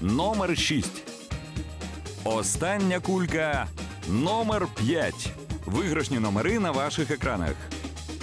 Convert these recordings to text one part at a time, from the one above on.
Номер 6. Остання кулька номер 5. Виграшні номери на ваших екранах.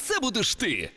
це будеш ти.